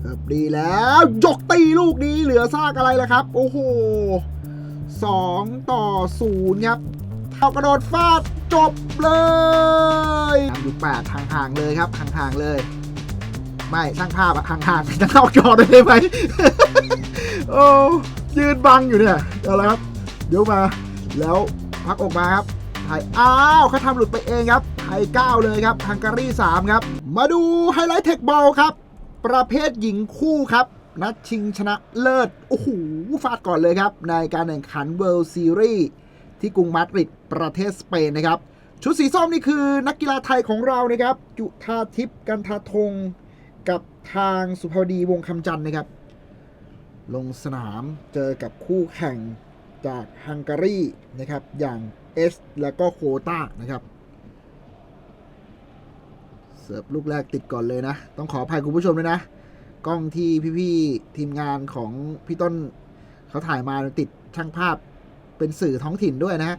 เสิร์ฟดีแล้วยกตีลูกนี้เหลือซากอะไรล่ะครับ โอ้โหสองต่อศูนย์ครับเท่ากระโดดฟาดจบเลยอยู่แปดห่างๆเลยครับห่างๆเลย ไม่ช่างภาพอะห่างๆจะเข้าจอได้ไหมโอ้ยืนบังอยู่เนี่ยเอาละครับ เดี๋ยวมาแล้วพักออกมาครับไทยอ้าวเขาทำหลุดไปเองครับไทย9เลยครับฮังการี3ครับ มาดูไฮไลท์เทคบอลครับ ประเภทหญิงคู่ครับ นัดชิงชนะเลิศ โอ้โห ฟาดก่อนเลยครับ ในการแข่งขัน World Series ที่กรุงมาดริดประเทศสเปนนะครับ ชุดสีส้มนี่คือนักกีฬาไทยของเรานะครับ จุธาทิพย์กันทาธงกับทางสุภาวดีวงคำจันทร์นะครับ ลงสนามเจอกับคู่แข่งจากฮังการีนะครับ อย่างเอส แล้วก็โคตานะครับ สิร์ฟลูกแรกติดก่อนเลยนะ ต้องขออภัยคุณผู้ชมด้วยนะ กล้องที่พี่ๆทีมงานของพี่ต้นเขาถ่ายมาติดช่างภาพเป็นสื่อท้องถิ่นด้วยนะฮะ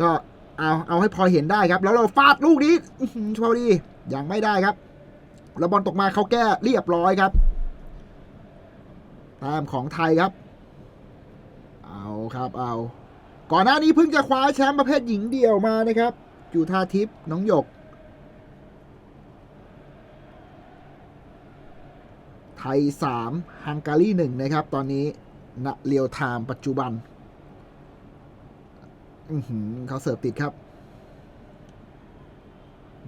ก็เอาเอาให้พอเห็นได้ครับ แล้วเราฟาดลูกนี้ชวดียังไม่ได้ครับแล้วบอลตกมาเขาแก้เรียบร้อยครับแต้มของไทยครับ เอาครับเอา ก่อนหน้านี้เพิ่งจะคว้าแชมป์ประเภทหญิงเดี่ยวมานะครับจุธาทิพย์น้องหยก ไทย 3 ฮังการี1นะครับ ตอนนี้ณเรียวไทม์ปัจจุบันอเขาเสิร์ฟติดครับ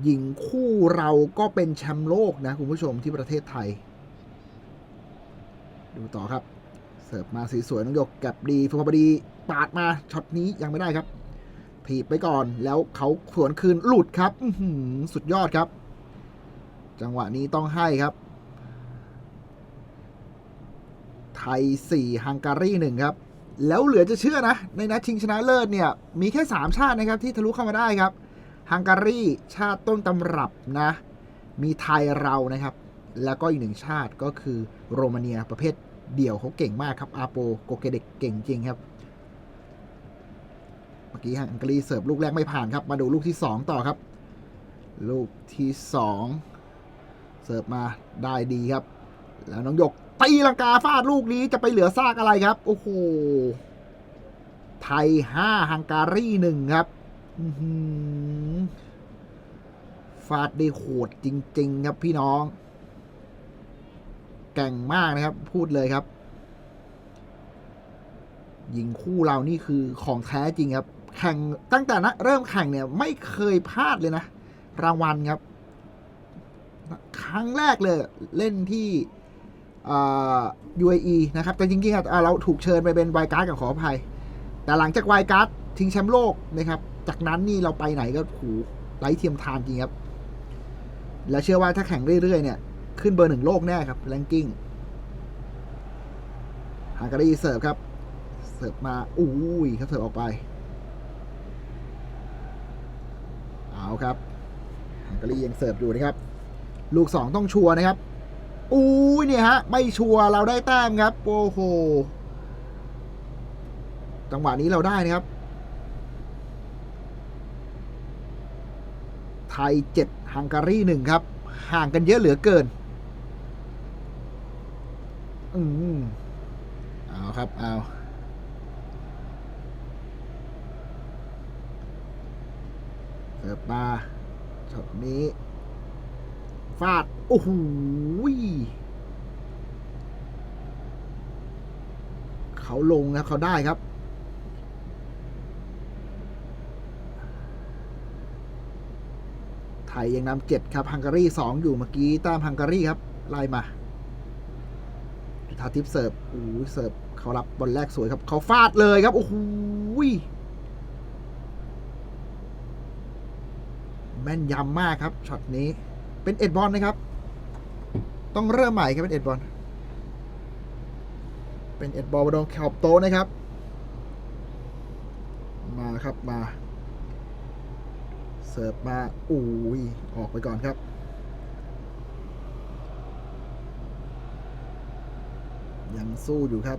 หญิงคู่เราก็เป็นแชมป์โลกนะ คุณผู้ชมที่ประเทศไทย ดูต่อครับ เสิร์ฟมาสสวยๆน้องหยกแกับดีฟุบดีปาดมาช็อตนี้ยังไม่ได้ครับ ถีบไปก่อนแล้วเขาสวนคืนหลุดครับสุดยอดครับ จังหวะนี้ต้องให้ครับ ไท ย 4 ฮังการี1ครับ แล้วเหลือจะเชื่อนะ ในนัดชิงชนะเลิศเนี่ย มีแค่ 3 ชาตินะครับที่ทะลุเข้ามาได้ครับ ฮังการีชาติต้นตำรับนะ มีไทยเรานะครับ แล้วก็อีกหนึ่งชาติก็คือโรมาเนียประเภทเดี่ยวเขาเก่งมากครับ อาโปโกเกเด็กเก่งจริงครับ เมื่อกี้ฮังการีเสิร์ฟลูกแรกไม่ผ่านครับ มาดูลูกที่ 2 ต่อครับ ลูกที่ 2 เสิร์ฟมาได้ดีครับ แล้วน้องหยก ตีลังกาฟาดลูกนี้จะไปเหลือซากอะไรครับ โอ้โห ไทย5ฮังการี1ครับฟาดได้โหดจริง ๆ ครับพี่น้อง แก่งมากนะครับ พูดเลยครับ ยิงคู่เรานี่คือของแท้จริงครับ แข่งตั้งแต่นะเริ่มแข่งเนี่ย ไม่เคยพลาดเลยนะ รางวัลครับ ครั้งแรกเลย เล่นที่ UAE นะครับแต่จริงๆอะเราถูกเชิญไปเป็นไวการ์ดกับขออภัย แต่หลังจากไวการ์ดทิ้งแชมป์โลกนะครับ จากนั้นนี่เราไปไหนก็หูไร้เทียมทานจริงครับ และเชื่อว่าถ้าแข่งเรื่อยๆเนี่ย ขึ้นเบอร์หนึ่งโลกแน่ครับแรงกิ้งฮังการีเสิร์ฟครับ เสิร์ฟมาอุ้ยเขาเสิร์ฟออกไป เอาครับฮังการียังเสิร์ฟอยู่นะครับ ลูกสองต้องชัวร์นะครับ อุ้ยเนี่ยฮะ ไม่ชัวร์เราได้แต้มครับ โอ้โห จังหวะนี้เราได้นะครับ ไทยเจ็ดฮังการีหนึ่งครับ ห่างกันเยอะเหลือเกิน อืมเอาครับ เอาเสิร์ฟมาช็อตนี้ ฟาด โอ้โหเขาลงนะเขาได้ครับ ไทยยังนำเจ็ดครับฮังการีสองอยู่เมื่อกี้ต้มฮังการีครับ ไล่มาจุธาทิพย์เสิร์ฟโอ้โหเสิร์ฟเขารับบอลแรกสวยครับ เขาฟาดเลยครับ โอ้โหแม่นยำมากครับช็อตนี้ เป็นเอ็ดบอลนะครับ ต้องเริ่มใหม่ครับเป็นเอ็ดบอลเป็นเอ็ดบอลบนขอบโต๊ะนะครับ มาครับมา เสิร์ฟมาอุ้ยออกไปก่อนครับ ยังสู้อยู่ครับ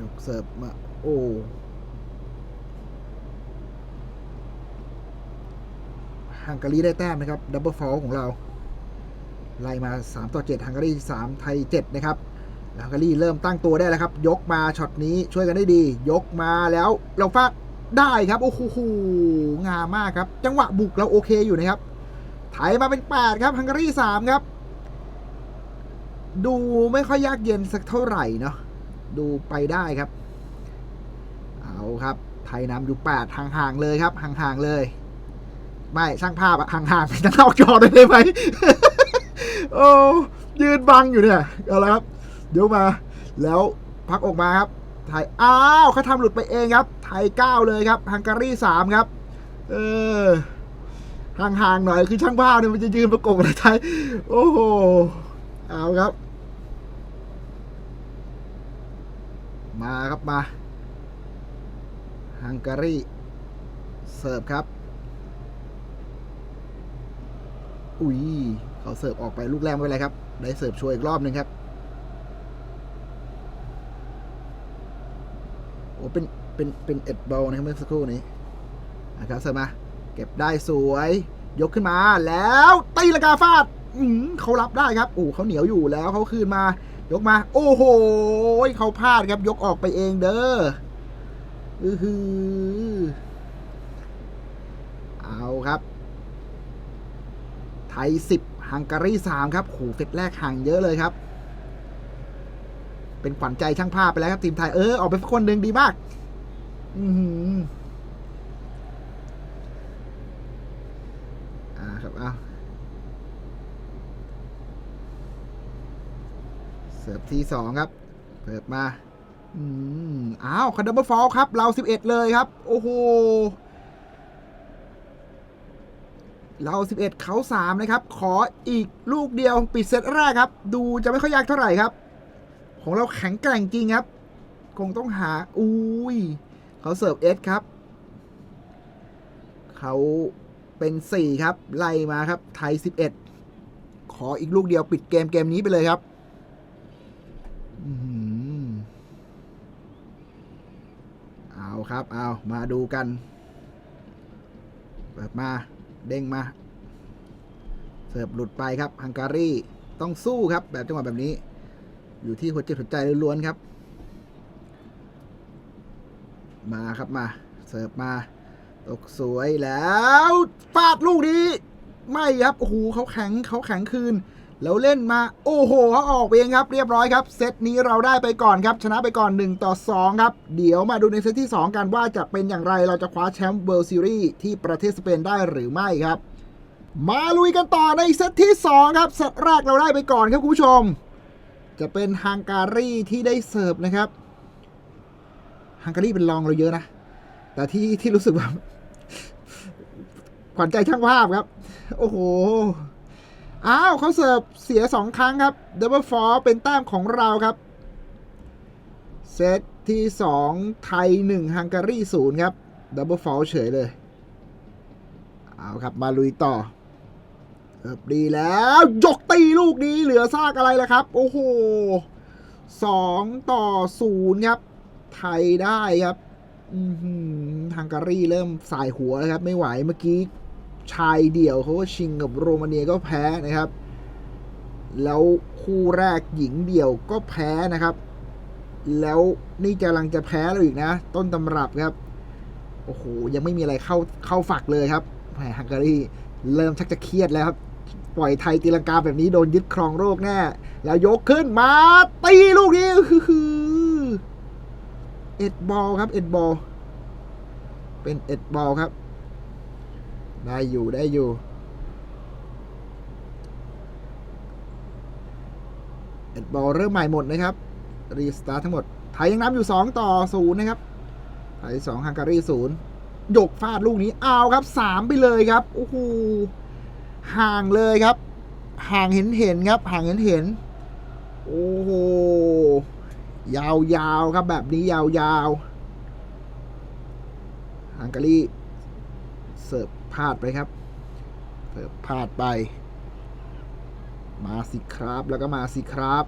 ยกเสิร์ฟมาโอ้ ฮังการีได้แต้มนะครับดับเบิลฟอลของเรา ไล่มา 3 ต่อ 7ฮังการี3ไทย 7 นะครับแล้วฮังการีเริ่มตั้งตัวได้แล้วครับ ยกมาช็อตนี้ช่วยกันได้ดี ยกมาแล้วเราฟาดได้ครับโอ้โหงามมากครับ จังหวะบุกเราโอเคอยู่นะครับไถมาเป็น 8 ครับฮังการี3ครับ ดูไม่ค่อยยากเย็นสักเท่าไหร่เนาะดูไปได้ครับ เอาครับ ไทยนำอยู่ 8 ห่างๆเลยครับ ห่างๆเลย ไม่ช่างภาพอะห่างๆไปทั้งนอกจอได้ไหมโอ้ยืนบังอยู่เนี่ยเอาละครับ เดี๋ยวมา แล้วพักออกมาครับ ไทย อ้าวเขาทำหลุดไปเองครับ ไทย9เลยครับ ฮังการี3ครับ เออ ห่างๆหน่อยคือช่างภาพเนี่ยมันจะยืนประกบอะไรไทย โอ้โห เอาครับ มาครับมา ฮังการี เสิร์ฟครับ อุ้ยเขาเสิร์ฟออกไปลูกแรกไม่เป็นไรครับ ได้เสิร์ฟช่วยอีกรอบหนึ่งครับโอ้เป็นเป็นเป็นเอ็ดบอลนะครับเมื่อสักครู่นี้นะครับเสิร์ฟมา เก็บได้สวย ยกขึ้นมาแล้วตีละกาฟาดอืมเขารับได้ครับโอ้เขาเหนียวอยู่แล้วเขาคืนมา ยกมา โอ้โหเขาพลาดครับ ยกออกไปเองเด้ออือหือเอาครับ ไทย 10ฮังการี3ครับโหเฟสแรกห่างเยอะเลยครับ เป็นขวัญใจช่างภาพไปแล้วครับทีมไทย เออ ออกไปสักคนหนึ่งดีมาก อือหืออ่าครับเอาเสิร์ฟที่สองครับ เปิดมา อืมอ้าวคันดับเบิลฟอลครับ เรา 11 เลยครับ โอ้โห เรา 11 เขา3นะครับ ขออีกลูกเดียวปิดเซตแรกครับ ดูจะไม่ค่อยยากเท่าไหร่ครับ ของเราแข็งแกร่งจริงครับ คงต้องหา อุ้ย เขาเสิร์ฟเอสครับ เขาเป็น 4 ครับ ไล่มาครับ ไทย 11 ขออีกลูกเดียวปิดเกมเกมนี้ไปเลยครับอืมเอาครับ เอา มาดูกัน เปิดมา เด้งมาเสิร์ฟหลุดไปครับฮังการีต้องสู้ครับ แบบจังหวะแบบนี้ อยู่ที่หัวจิตหัวใจล้วนๆครับ มาครับมา เสิร์ฟมา ตกสวยแล้วฟาดลูกนี้ ไม่ครับโอ้โหเขาแข็งเขาแข็งคืน แล้วเล่นมาโอ้โหเขาออกเองครับเรียบร้อยครับ เซตนี้เราได้ไปก่อนครับ ชนะไปก่อน 1 ต่อ 2 ครับ เดี๋ยวมาดูในเซตที่ 2 กันว่าจะเป็นอย่างไรเราจะคว้าแชมป์เวิลด์ซีรีส์ที่ประเทศสเปนได้หรือไม่ครับ มาลุยกันต่อในเซตที่ 2 ครับ เซตแรกเราได้ไปก่อนครับคุณผู้ชม จะเป็นฮังการีที่ได้เสิร์ฟนะครับฮังการีเป็นรองเราเยอะนะ แต่ที่ที่รู้สึกแบบขวัญใจช่างภาพครับ โอ้โห อ้าวเขาเสิร์ฟเสียสองครั้งครับดับเบิลฟอร์เป็นแต้มของเราครับ เซตที่สองไทยหนึ่งฮังการีศูนย์ครับดับเบิลฟอร์เฉยเลย เอาครับมาลุยต่อเสิร์ฟดีแล้วยกตีลูกนี้เหลือซากอะไรล่ะครับ โอ้โหสองต่อศูนย์ครับ ไทยได้ครับฮังการีเริ่มสายหัวแล้วครับ ไม่ไหวเมื่อกี้ ชายเดี่ยวเขาก็ชิงกับโรมาเนียก็แพ้นะครับ แล้วคู่แรกหญิงเดี่ยวก็แพ้นะครับ แล้วนี่กำลังจะแพ้แล้วอีกนะ ต้นตำรับครับ โอ้โห ยังไม่มีอะไรเข้าเข้าฝักเลยครับแหมฮังการีเริ่มชักจะเครียดแล้วครับ ปล่อยไทยตีลังกาแบบนี้โดนยึดครองโลกแน่ แล้วยกขึ้นมาตีลูกนี้คือเอ็ดบอลครับเอ็ดบอลเป็นเอ็ดบอลครับ ได้อยู่ได้อยู่ เอ็ดบอลเริ่มใหม่หมดนะครับ รีสตาร์ททั้งหมด ไทยยังนำอยู่ 2 ต่อ 0 นะครับ ไทย 2ฮังการี0ยกฟาดลูกนี้ เอาครับ 3 ไปเลยครับ โอ้โห ห่างเลยครับ ห่างเห็นเห็นครับ ห่างเห็นเห็น โอ้โห ยาวๆครับแบบนี้ยาวๆฮังการีเสิร์ฟ พลาดไปครับเสิร์ฟพลาดไป มาสิครับแล้วก็มาสิครับ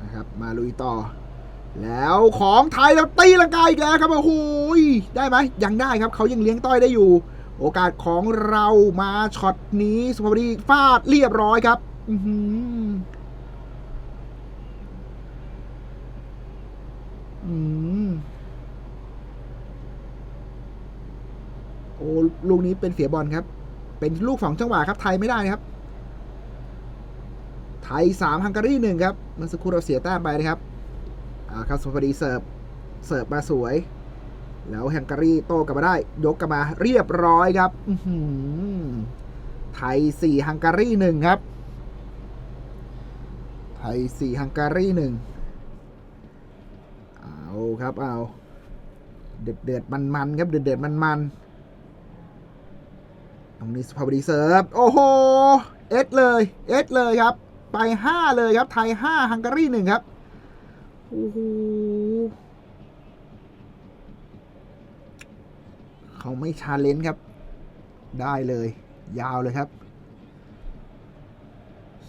นะครับ มาลุยต่อ แล้วของไทยเราตีลังกาอีกแล้วครับโอ้โหยได้ไหมยังได้ครับเขายังเลี้ยงต้อยได้อยู่ โอกาสของเรามาช็อตนี้สุภาพดีฟาดเรียบร้อยครับ อืมโอ้ ลูกนี้เป็นเสียบอลครับ เป็นลูกสองจังหวะครับไทยไม่ได้นะครับ ไทยสามฮังการีหนึ่งครับเมื่อสักครู่เราเสียแต้มไปนะครับอ่าครับสุภาพดีเสิร์ฟเสิร์ฟมาสวย แล้วฮังการีโต้กลับมาได้ ยกกลับมาเรียบร้อยครับไทยสี่ฮังการีหนึ่งครับ ไทยสี่ฮังการีหนึ่งเอาครับเอาเดือดเดือดมันมันครับเดือดเดือดมันมัน ตรงนี้สุภาพดีเสิร์ฟโอ้โหเอสเลยเอสเลยครับ ไปห้าเลยครับ ไทยห้าฮังการีหนึ่งครับโอ้โหเขาไม่ชาเลนจ์ครับ ได้เลย ยาวเลยครับ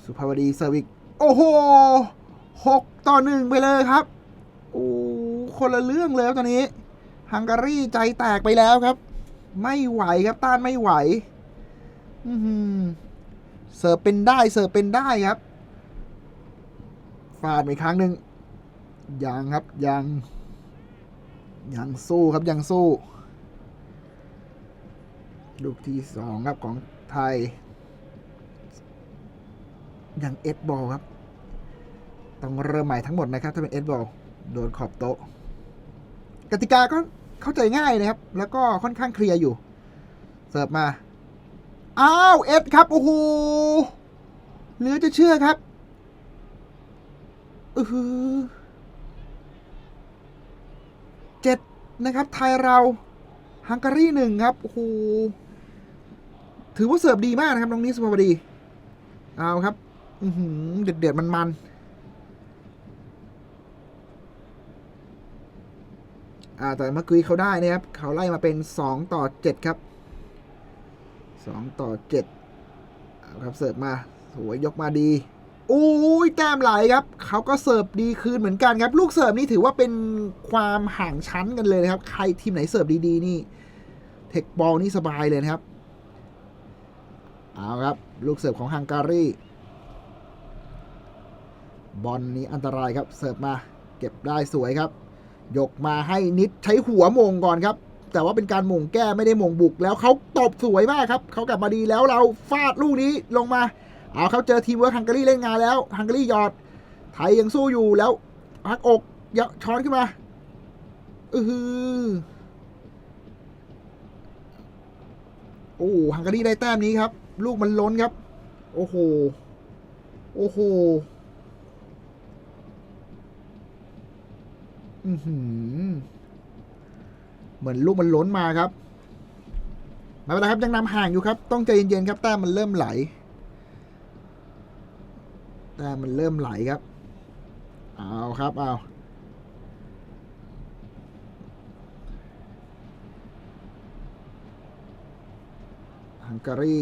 สุภาวดีเซอร์วิกโอ้โหหกต่อหนึ่งไปเลยครับโอ้คนละเรื่องเลยครับตอนนี้ฮังการีใจแตกไปแล้วครับ ไม่ไหวครับต้านไม่ไหว เสิร์ฟเป็นได้เสิร์ฟเป็นได้ครับฟาดไปครั้งหนึ่งยังครับยังยังสู้ครับยังสู้ ลูกที่สองครับของไทย ยังเอสบอลครับ ต้องเริ่มใหม่ทั้งหมดนะครับ ถ้าเป็นเอสบอลโดนขอบโต๊ะ กติกาก็เข้าใจง่ายนะครับ แล้วก็ค่อนข้างเคลียร์อยู่ เสิร์ฟมา อ้าวเอสครับ โอ้โหเหลือจะเชื่อครับอือหือเจ็ดนะครับ ไทยเราฮังการีหนึ่งครับ โอ้โห ถือว่าเสิร์ฟดีมากนะครับน้องนิสสุภาพดี เอาครับ อือหือเดือดเดือดมันมันอ่าแต่เมื่อกี้เขาได้นะครับ เขาไล่มาเป็นสองต่อเจ็ดครับ สองต่อเจ็ดครับเสิร์ฟมาสวยยกมาดีอุ้ยแต้มไหลครับเขาก็เสิร์ฟดีคืนเหมือนกันครับ ลูกเสิร์ฟนี่ถือว่าเป็นความห่างชั้นกันเลยนะครับ ใครทีมไหนเสิร์ฟดีๆนี่ เทคบอลนี่สบายเลยนะครับเอาครับ ลูกเสิร์ฟของฮังการีบอลนี้อันตรายครับ เสิร์ฟมา เก็บได้สวยครับ ยกมาให้นิดใช้หัวมงก่อนครับ แต่ว่าเป็นการมงแก้ไม่ได้มงบุก แล้วเขาตบสวยมากครับเขากลับมาดีแล้วเราฟาดลูกนี้ลงมา เอาเขาเจอทีมเวิร์คฮังการีเล่นงานแล้วฮังการีหยอด ไทยยังสู้อยู่แล้วพักอกยะช้อนขึ้นมาอือหือโอ้ฮังการีได้แต้มนี้ครับ ลูกมันล้นครับ โอ้โหโอ้โหอือหือ เหมือนลูกมันล้นมาครับไม่เป็นไรครับยังนำห่างอยู่ครับ ต้องใจเย็นๆครับแต้มมันเริ่มไหลแต้มมันเริ่มไหลครับเอาครับเอาฮังการี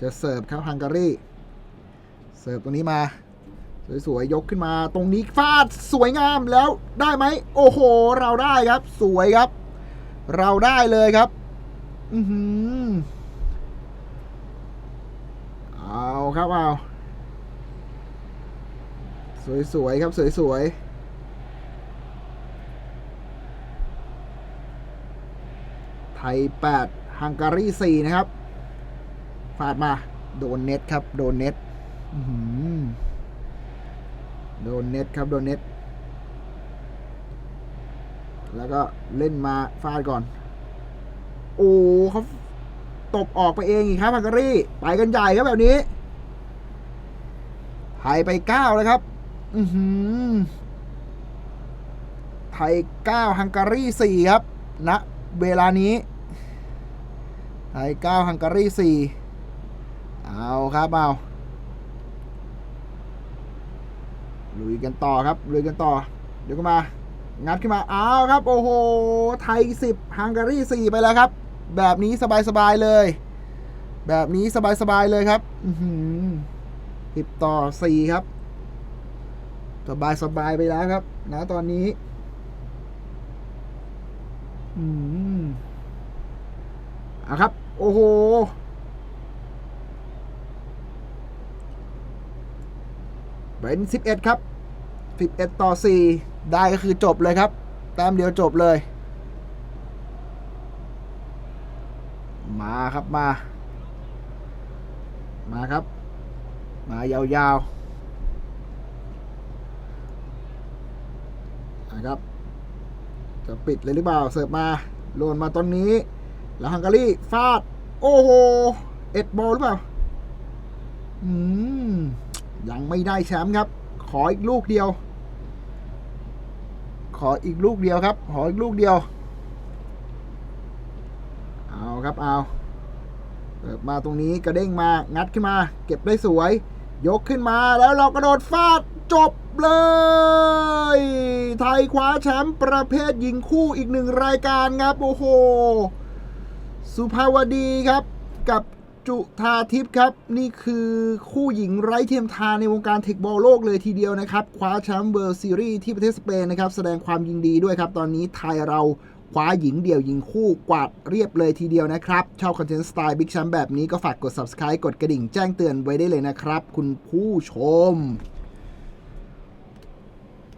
จะเสิร์ฟครับฮังการีเสิร์ฟตรงนี้มา สวยๆยกขึ้นมาตรงนี้ฟาดสวยงามแล้วได้ไหม โอ้โห เราได้ครับ สวยครับ เราได้เลยครับ อือหือเอาครับเอาสวยๆครับสวยๆไทย 8 ฮังการี 4 นะครับ ฟาดมา โดนเน็ตครับ โดนเน็ต อือหือ โดนเน็ตครับโดนเน็ต แล้วก็เล่นมาฟาดก่อน โอ้เขาตบออกไปเองอีกครับฮังการีไปกันใหญ่ครับแบบนี้ไทยไปเก้าเลยครับ อือหือไทยเก้าฮังการีสี่ครับณนะเวลานี้ ไทยเก้าฮังการีสี่เอาครับเอา ลุยกันต่อครับลุยกันต่อ เดี๋ยวก็มา งัดขึ้นมาเอาวครับ โอ้โห ไทยสิบฮังการีสี่ไปแล้วครับ แบบนี้สบายๆเลย แบบนี้สบายๆเลยครับอือหือสิบต่อสี่ครับ สบายสบายไปแล้วครับ นะตอนนี้อืมอะครับ โอ้โหเป็นสิบเอ็ดครับ สิบเอ็ดต่อสี่ได้ก็คือจบเลยครับ แต้มเดียวจบเลย มาครับมา มาครับ มายาวๆนะครับ จะปิดเลยหรือเปล่า เสิร์ฟมาโลนมาตอนนี้ แล้วฮังการีฟาด โอ้โห เอ็ดบอลหรือเปล่า อืม ยังไม่ได้แชมป์ครับ ขออีกลูกเดียว ขออีกลูกเดียวครับ ขออีกลูกเดียว เอาครับเอาเปิดมาตรงนี้กระเด้งมางัดขึ้นมา เก็บได้สวย ยกขึ้นมาแล้วเรากระโดดฟาดจบเลย ไทยคว้าแชมป์ประเภทหญิงคู่อีกหนึ่งรายการครับ โอ้โห สุภาวดีครับกับ จุธาทิพย์ครับ นี่คือคู่หญิงไร้เทียมทานในวงการเทคบอลโลกเลยทีเดียวนะครับ คว้าแชมป์เวิลด์ซีรีส์ที่ประเทศสเปนนะครับ แสดงความยินดีด้วยครับ ตอนนี้ไทยเราคว้าหญิงเดี่ยวหญิงคู่กวาดเรียบเลยทีเดียวนะครับ ชอบคอนเทนต์สไตล์บิ๊กแชมป์แบบนี้ก็ฝากกด subscribe กดกระดิ่งแจ้งเตือนไว้ได้เลยนะครับ คุณผู้ชม